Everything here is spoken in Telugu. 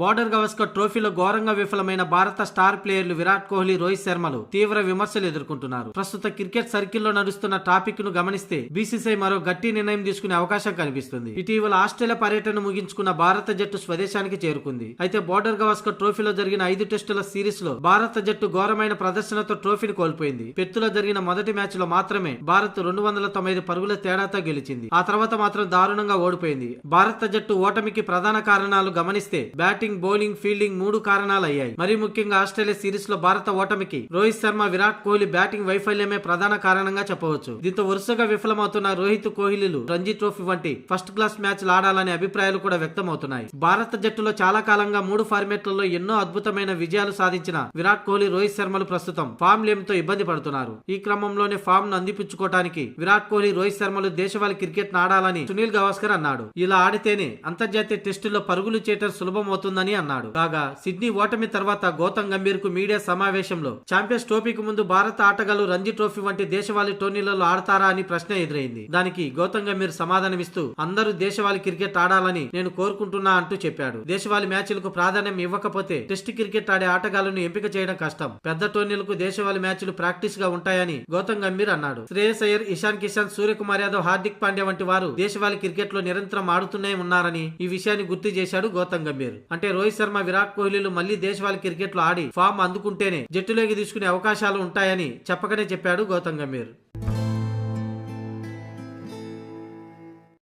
బోర్డర్ గవస్కర్ ట్రోఫీలో ఘోరంగా విఫలమైన భారత స్టార్ ప్లేయర్లు విరాట్ కోహ్లీ రోహిత్ శర్మలు తీవ్ర విమర్శలు ఎదుర్కొంటున్నారు. ప్రస్తుత క్రికెట్ సర్కిల్లో నడుస్తున్న టాపిక్ను గమనిస్తే బీసీసీఐ మరో గట్టి నిర్ణయం తీసుకునే అవకాశం కనిపిస్తుంది. ఇటీవల ఆస్ట్రేలియా పర్యటన ముగించుకున్న భారత జట్టు స్వదేశానికి చేరుకుంది. అయితే బోర్డర్ గవస్కర్ ట్రోఫీలో జరిగిన ఐదు టెస్టుల సిరీస్లో భారత జట్టు ఘోరమైన ప్రదర్శనతో ట్రోఫీని కోల్పోయింది. పెత్తులో జరిగిన మొదటి మ్యాచ్లో మాత్రమే భారత్ రెండు వందల తొంభై పరుగుల తేడాతో గెలిచింది. ఆ తర్వాత మాత్రం దారుణంగా ఓడిపోయింది. భారత జట్టు ఓటమికి ప్రధాన కారణాలు గమనిస్తే బ్యాటింగ్ బౌలింగ్ ఫీల్డింగ్ మూడు కారణాలు అయ్యాయి మరి ముఖ్యంగా ఆస్ట్రేలియా సిరీస్లో భారత ఓటమికి రోహిత్ శర్మ విరాట్ కోహ్లీ బ్యాటింగ్ వైఫల్యమే ప్రధాన కారణంగా చెప్పవచ్చు. దీంతో వరుసగా విఫలమవుతున్న రోహిత్ కోహ్లీలు రంజీ ట్రోఫీ వంటి ఫస్ట్ క్లాస్ మ్యాచ్లు ఆడాలనే అభిప్రాయాలు కూడా వ్యక్తమవుతున్నాయి. భారత జట్టులో చాలా కాలంగా మూడు ఫార్మేట్లలో ఎన్నో అద్భుతమైన విజయాలు సాధించిన విరాట్ కోహ్లీ రోహిత్ శర్మలు ప్రస్తుతం ఫామ్ లేమితో ఇబ్బంది పడుతున్నారు. ఈ క్రమంలోనే ఫామ్ను అందిపుచ్చుకోవడానికి విరాట్ కోహ్లీ రోహిత్ శర్మలు దేశవాళీ క్రికెట్ ఆడాలని సునీల్ గవాస్కర్ అన్నాడు. ఇలా ఆడితేనే అంతర్జాతీయ టెస్టుల్లో పరుగులు చేయటం సులభం అవుతుందని అన్నాడు. కాగా సిడ్నీ ఓటమి తర్వాత గౌతమ్ గంభీర్కు మీడియా సమావేశంలో ఛాంపియన్స్ ట్రోఫీకి ముందు భారత ఆటగాళ్ళు రంజీ ట్రోఫీ వంటి దేశవాళీ టోర్నీలలో ఆడతారా అని ప్రశ్న ఎదురైంది. దానికి గౌతమ్ గంభీర్ సమాధానమిస్తూ అందరూ దేశవాళీ క్రికెట్ ఆడాలని నేను కోరుకుంటున్నా అంటూ చెప్పాడు. దేశవాళీ మ్యాచ్లకు ప్రాధాన్యం ఇవ్వకపోతే టెస్ట్ క్రికెట్ ఆడే ఆటగాళ్ళను ఎంపిక చేయడం కష్టం. పెద్ద టోర్నీలకు దేశవాళీ మ్యాచ్లు ప్రాక్టీస్గా ఉంటాయని గౌతమ్ గంభీర్ అన్నాడు. శ్రేయస్ అయ్యర్ ఇషాన్ కిషాన్ సూర్యకుమార్ యాదవ్ హార్దిక్ పాండ్యా వంటి వారు దేశవాళీ క్రికెట్లో నిరంతరం ఆడుతూనే ఉన్నారని ఈ విషయాన్ని గుర్తు చేశాడు గౌతమ్ గంభీర్. అంటే రోహిత్ శర్మ విరాట్ కోహ్లీలు మళ్ళీ దేశవాళి క్రికెట్లో ఆడి ఫామ్ అందుకుంటేనే జట్టులోకి తీసుకునే అవకాశాలు ఉంటాయని చెప్పకనే చెప్పాడు గౌతమ్ గంభీర్.